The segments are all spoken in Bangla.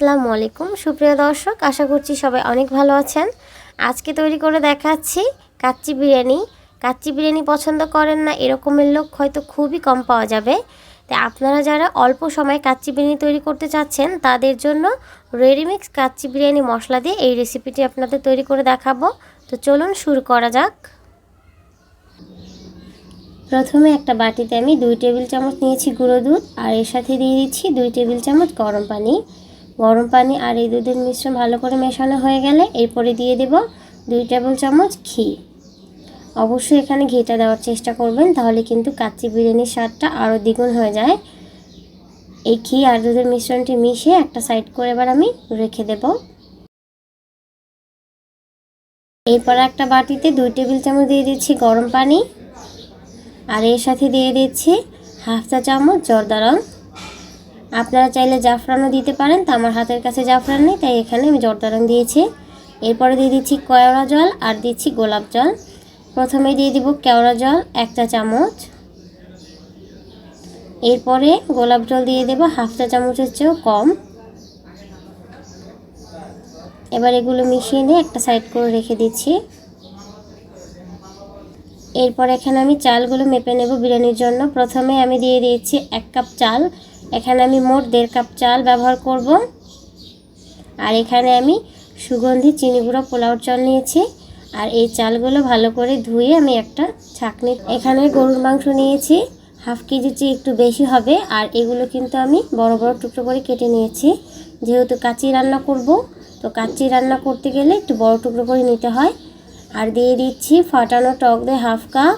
আসসালামু আলাইকুম। সুপ্রিয় দর্শক, আশা করছি সবাই অনেক ভালো আছেন। আজকে তৈরি করে দেখাচ্ছি কাচ্চি বিরিয়ানি। কাচ্চি বিরিয়ানি পছন্দ করেন না, এরকমের লোক হয়তো খুবই কম পাওয়া যাবে। তাই আপনারা যারা অল্প সময়ে কাচ্চি বিরিয়ানি তৈরি করতে চাচ্ছেন, তাদের জন্য রেডিমিক্স কাচ্চি বিরিয়ানি মশলা দিয়ে এই রেসিপিটি আপনাদের তৈরি করে দেখাবো। তো চলুন শুরু করা যাক। প্রথমে একটা বাটিতে আমি দুই টেবিল চামচ নিয়েছি গুঁড়ো দুধ, আর এর সাথে দিয়ে দিচ্ছি দুই টেবিল চামচ গরম পানি। গরম পানি আর এই দুধের মিশ্রণ ভালো করে মেশানো হয়ে গেলে এরপরে দিয়ে দেব দুই টেবিল চামচ ঘি। অবশ্যই এখানে ঘিটা দেওয়ার চেষ্টা করবেন, তাহলে কিন্তু কাচ্চি বিরিয়ানির স্বাদটা আরও দ্বিগুণ হয়ে যায়। এই ঘি আর দুধের মিশ্রণটি মিশিয়ে একটা সাইড করে এবার আমি রেখে দেব। এরপর একটা বাটিতে দুই টেবিল চামচ দিয়ে দিচ্ছি গরম পানি, আর এর সাথে দিয়ে দিচ্ছি হাফ চা চামচ জর্দা রং। আপনারা চাইলে জাফরানও দিতে পারেন, তো আমার হাতের কাছে জাফরান নেই, তাই এখানে আমি জর্দা রং দিয়েছি। এরপরে দিয়ে দিচ্ছি কয়রা জল আর দিচ্ছি গোলাপ জল। প্রথমে দিয়ে দিব কেওড়া জল এক চা চামচ। এরপরে গোলাপ জল দিয়ে দেব হাফ চা চামচের চেয়েও কম। এবার এগুলো মিশিয়ে নিয়ে একটা সাইড করে রেখে দিচ্ছি। এরপর এখানে আমি চালগুলো মেপে নেব বিরিয়ানির জন্য। প্রথমে আমি দিয়ে দিয়েছি এক কাপ চাল। এখানে আমি মোট দেড় কাপ চাল ব্যবহার করব। আর এখানে আমি সুগন্ধি চিনি গুঁড়ো পোলাওর চাল নিয়েছি। আর এই চালগুলো ভালো করে ধুয়ে আমি একটা ছাকনি এখানে গরুর মাংস নিয়েছি। হাফ কেজি চেয়ে একটু বেশি হবে। আর এগুলো কিন্তু আমি বড় বড় টুকরো করে কেটে নিয়েছি। যেহেতু কাঁচি রান্না করব, তো কাঁচি রান্না করতে গেলে একটু বড় টুকরো করে নিতে হয়। আর দিয়ে দিচ্ছি ফাটানো টক দই হাফ কাপ।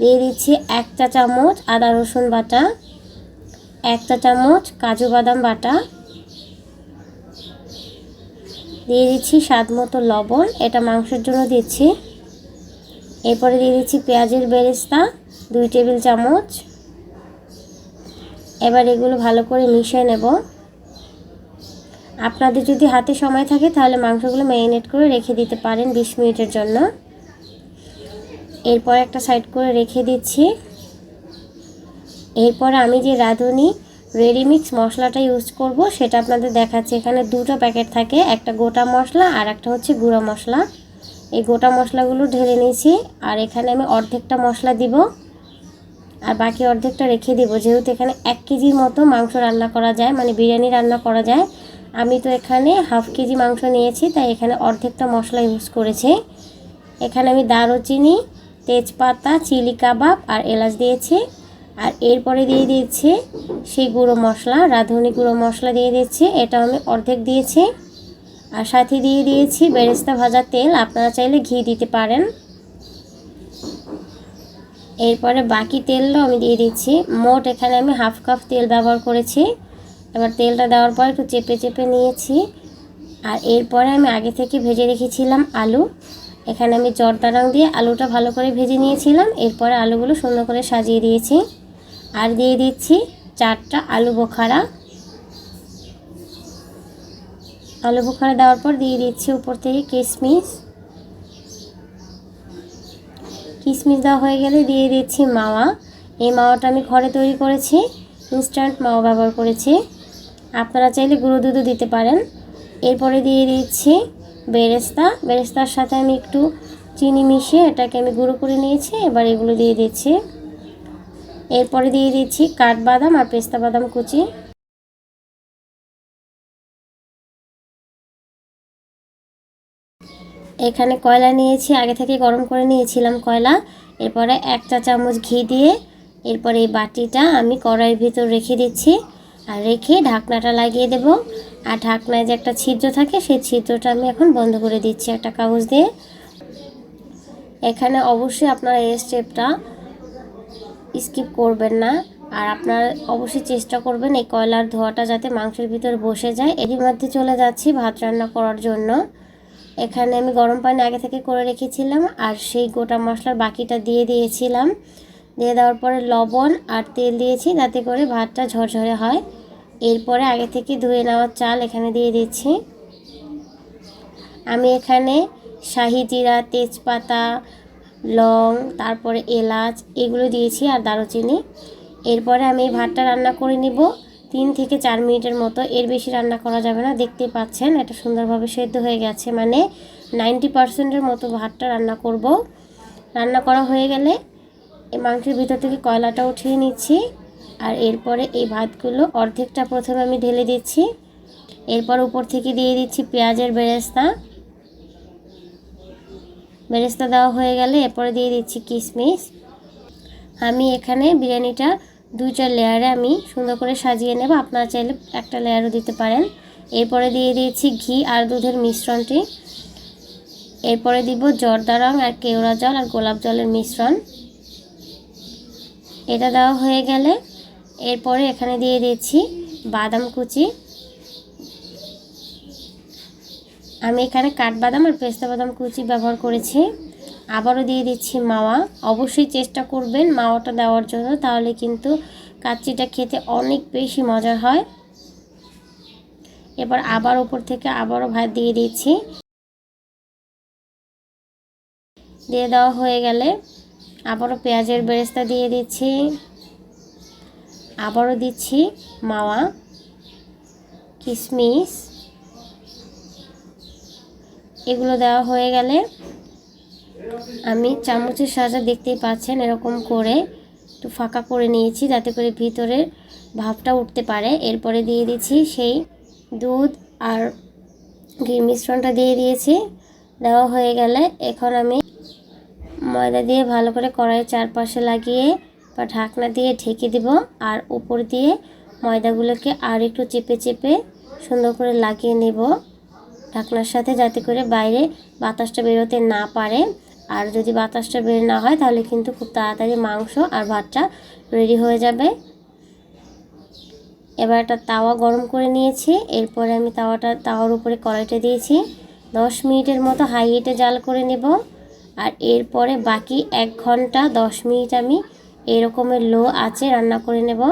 দিয়ে দিচ্ছি এক চা চামচ আদা রসুন বাটা। এক চা চামচ কাজু বাদাম বাটা। দিয়ে দিচ্ছি স্বাদ মতো লবণ, এটা মাংসের জন্য দিচ্ছি। এরপরে দিয়ে দিচ্ছি পেঁয়াজের বেরেস্তা, দুই টেবিল চামচ। এবার এগুলো ভালো করে মিশিয়ে নেব। আপনাদের যদি হাতে সময় থাকে, তাহলে মাংসগুলো ম্যারিনেট করে রেখে দিতে পারেন বিশ মিনিটের জন্য। এরপর একটা সাইড করে রেখে দিচ্ছি। এরপর আমি যে রাঁধুনি রেডিমিক্স মশলাটা ইউজ করব, সেটা আপনাদের দেখাচ্ছি। এখানে দুটো প্যাকেট থাকে, একটা গোটা মশলা আর একটা হচ্ছে গুঁড়ো মশলা। এই গোটা মশলাগুলো ঢেলে নিয়েছি, আর এখানে আমি অর্ধেকটা মশলা দিব। আর বাকি অর্ধেকটা রেখে দিব, যেহেতু এখানে এক কেজির মতো মাংস রান্না করা যায় মানে বিরিয়ানি রান্না করা যায়। আমি তো এখানে হাফ কেজি মাংস নিয়েছি, তাই এখানে অর্ধেকটা মশলা ইউজ করেছি। এখানে আমি দারুচিনি, তেজপাতা, চিলি কাবাব আর এলাচ দিয়েছি। আর এরপরে দিয়ে দিয়েছি সেই গুঁড়ো মশলা, রাঁধুনি গুঁড়ো মশলা দিয়ে দিচ্ছি এটা আমি অর্ধেক দিয়েছি। আর সাথে দিয়ে দিয়েছি বেরেস্তা ভাজা তেল, আপনারা চাইলে ঘি দিতে পারেন। এরপরে বাকি তেলটাও আমি দিয়ে দিচ্ছি মোট এখানে আমি হাফ কাপ তেল ব্যবহার করেছি। এবার তেলটা দেওয়ার পর একটু চেপে চেপে নিয়েছি। আর এরপরে আমি আগে থেকে ভেজে রেখেছিলাম আলু। এখানে আমি জর্দা রং দিয়ে আলুটা ভালো করে ভেজে নিয়েছিলাম। এরপরে আলুগুলো সুন্দর করে সাজিয়ে দিয়েছি। আর দিয়ে দিচ্ছি চারটা আলু বোখারা। আলু বোখারা দেওয়ার পর দিয়ে দিচ্ছি উপর থেকে কিশমিশ কিশমিশ দেওয়া হয়ে গেলে দিয়ে দিচ্ছি মাওয়া। এই মাওয়াটা আমি ঘরে তৈরি করেছি ইনস্ট্যান্ট মাওয়া ব্যবহার করেছি। আপনারা চাইলে গুঁড়ো দুধও দিতে পারেন। এরপরে দিয়ে দিচ্ছি বেরেস্তা। বেরেস্তার সাথে আমি একটু চিনি মিশিয়ে এটাকে আমি গুঁড়ো করে নিয়েছি, এবার এগুলো দিয়ে দিচ্ছি। এরপরে দিয়ে দিচ্ছি কাঠবাদাম আর পেস্তা বাদাম কুচি। এখানে কয়লা নিয়েছি, আগে থেকে গরম করে নিয়েছিলাম কয়লা। এরপরে এক চা চামচ ঘি দিয়ে এরপরে এই বাটিটা আমি কড়াইয়ের ভিতর রেখে দিচ্ছি। আর রেখে ঢাকনাটা লাগিয়ে দেব। আর ঢাকনায় যে একটা ছিদ্র থাকে, সেই ছিদ্রটা আমি এখন বন্ধ করে দিচ্ছি একটা কাগজ দিয়ে। এখানে অবশ্যই আপনারা এই স্টেপটা স্কিপ করবেন না। আর আপনার অবশ্যই চেষ্টা করবেন এই কয়লার ধোয়াটা যাতে মাংসের ভিতরে বসে যায়। এরই মধ্যে চলে যাচ্ছি ভাত রান্না করার জন্য। এখানে আমি গরম পানি আগে থেকে করে রেখেছিলাম আর সেই গোটা মশলার বাকিটা দিয়ে দিয়েছিলাম। দিয়ে দেওয়ার পরে লবণ আর তেল দিয়েছি যাতে করে ভাতটা ঝরঝরে হয়। এরপরে আগে থেকে ধুয়ে নেওয়ার চাল এখানে দিয়ে দিচ্ছি। আমি এখানে শাহি জিরা, তেজপাতা লং, তারপরে এলাচ, এগুলো দিয়েছি আর দারুচিনি। এরপরে আমি এই ভাতটা রান্না করে নিব। তিন থেকে চার মিনিটের মতো এর বেশি রান্না করা যাবে না। দেখতেই পাচ্ছেন, এটা সুন্দরভাবে সেদ্ধ হয়ে গেছে। মানে নাইনটি পার্সেন্টের মতো ভাতটা রান্না করব। রান্না করা হয়ে গেলে এই মাংসের ভিতর থেকে কয়লাটা উঠিয়ে নিচ্ছি। আর এরপরে এই ভাতগুলো অর্ধেকটা প্রথমে আমি ঢেলে দিচ্ছি। এরপর উপর থেকে দিয়ে দিচ্ছি পেঁয়াজের বেরেস্তা। বেরেস্তা দেওয়া হয়ে গেলে এরপরে দিয়ে দিচ্ছি কিশমিশ আমি এখানে বিরিয়ানিটা দুইটা লেয়ারে আমি সুন্দর করে সাজিয়ে নেব। আপনারা চাইলে একটা লেয়ারও দিতে পারেন। এরপরে দিয়ে দিয়েছি ঘি আর দুধের মিশ্রণটি। এরপরে দিব জর্দা রং আর কেওড়া জল আর গোলাপ জলের মিশ্রণ। এটা দেওয়া হয়ে গেলে এরপরে এখানে দিয়ে দিচ্ছি বাদাম কুচি। আমি এখানে কাঠবাদাম আর পেস্তা বাদাম কুচি ব্যবহার করেছি। আবারও দিয়ে দিচ্ছি মাওয়া। অবশ্যই চেষ্টা করবেন মাওয়াটা দেওয়ার জন্য, তাহলে কিন্তু কাচ্চিটা খেতে অনেক বেশি মজা হয়। এবার আবার উপর থেকে আবারও ভাত দিয়ে দিচ্ছি। দিয়ে দেওয়া হয়ে গেলে আবারও পেঁয়াজের বেরেস্তা দিয়ে দিচ্ছি। আবারও দিচ্ছি মাওয়া, কিশমিশ এগুলো দেওয়া হয়ে গেলে আমি চামচের সাজা দেখতেই পাচ্ছেন এরকম করে একটু ফাঁকা করে নিয়েছি যাতে করে ভিতরের ভাবটা উঠতে পারে। এরপরে দিয়ে দিচ্ছি সেই দুধ আর ঘির মিশ্রণটা দিয়ে দিয়েছি। দেওয়া হয়ে গেলে এখন আমি ময়দা দিয়ে ভালো করে কড়াইয়ের চারপাশে লাগিয়ে বা ঢাকনা দিয়ে ঢেকে দিব আর উপর দিয়ে ময়দাগুলোকে আর একটু চেপে চেপে সুন্দর করে লাগিয়ে নেব। ঢাকনার সাথে যাতে করে বাইরে বাতাসটা বেরোতে না পারে। আর যদি বাতাসটা বের না হয়, তাহলে কিন্তু খুব তাড়াতাড়ি মাংস আর ভাতটা রেডি হয়ে যাবে। এবার একটা তাওয়া গরম করে নিয়েছি। এরপরে আমি তাওয়াটা, তাওয়ার উপরে কড়াইটা দিয়েছি। দশ মিনিটের মতো হাই হিটে জাল করে নেব। আর এরপরে বাকি এক ঘণ্টা, দশ মিনিট আমি এরকমের লো আছে রান্না করে নেব।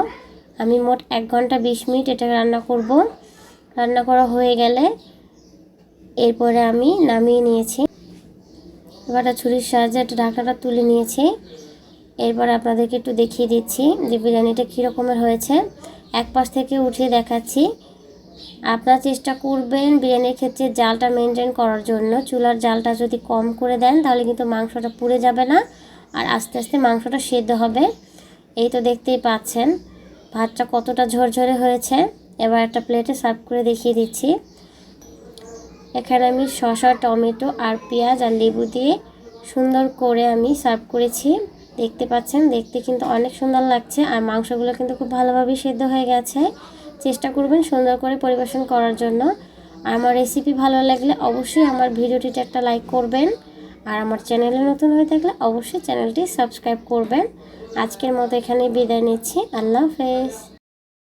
আমি মোট এক ঘণ্টা, বিশ মিনিট এটা রান্না করব। রান্না করা হয়ে গেলে এরপরে আমি নামিয়ে নিয়েছি। এবার ছুরির সাহায্যে একটা ঢাকনাটা তুলে নিয়েছি। এরপর আপনাদেরকে একটু দেখিয়ে দিচ্ছি যে বিরিয়ানিটা কীরকমের হয়েছে। এক পাশ থেকে উঠিয়ে দেখাচ্ছি। আপনারা চেষ্টা করবেন বিরিয়ানির ক্ষেত্রে জালটা মেনটেন করার জন্য। চুলার জালটা যদি কম করে দেন, তাহলে কিন্তু মাংসটা পুড়ে যাবে না আর আস্তে আস্তে মাংসটা সেদ্ধ হবে। এই তো দেখতেই পাচ্ছেন, ভাতটা কতটা ঝরঝরে হয়েছে। এবার একটা প্লেটে সার্ভ করে দেখিয়ে দিচ্ছি। এখানে আমি শসা, টমেটো আর পেঁয়াজ আর লেবু দিয়ে সুন্দর করে আমি সার্ভ করেছি। দেখতে পাচ্ছেন, দেখতে কিন্তু অনেক সুন্দর লাগছে আর মাংসগুলো কিন্তু খুব ভালোভাবে সেদ্ধ হয়ে গেছে। চেষ্টা করবেন সুন্দর করে পরিবেশন করার জন্য। আমার রেসিপি ভালো লাগলে অবশ্যই আমার ভিডিওটিতে একটা লাইক করবেন আর আমার চ্যানেলে নতুন হয়ে থাকলে অবশ্যই চ্যানেলটি সাবস্ক্রাইব করবেন। আজকের মতো এখানে বিদায় নিচ্ছি। আল্লাহ হাফেজ।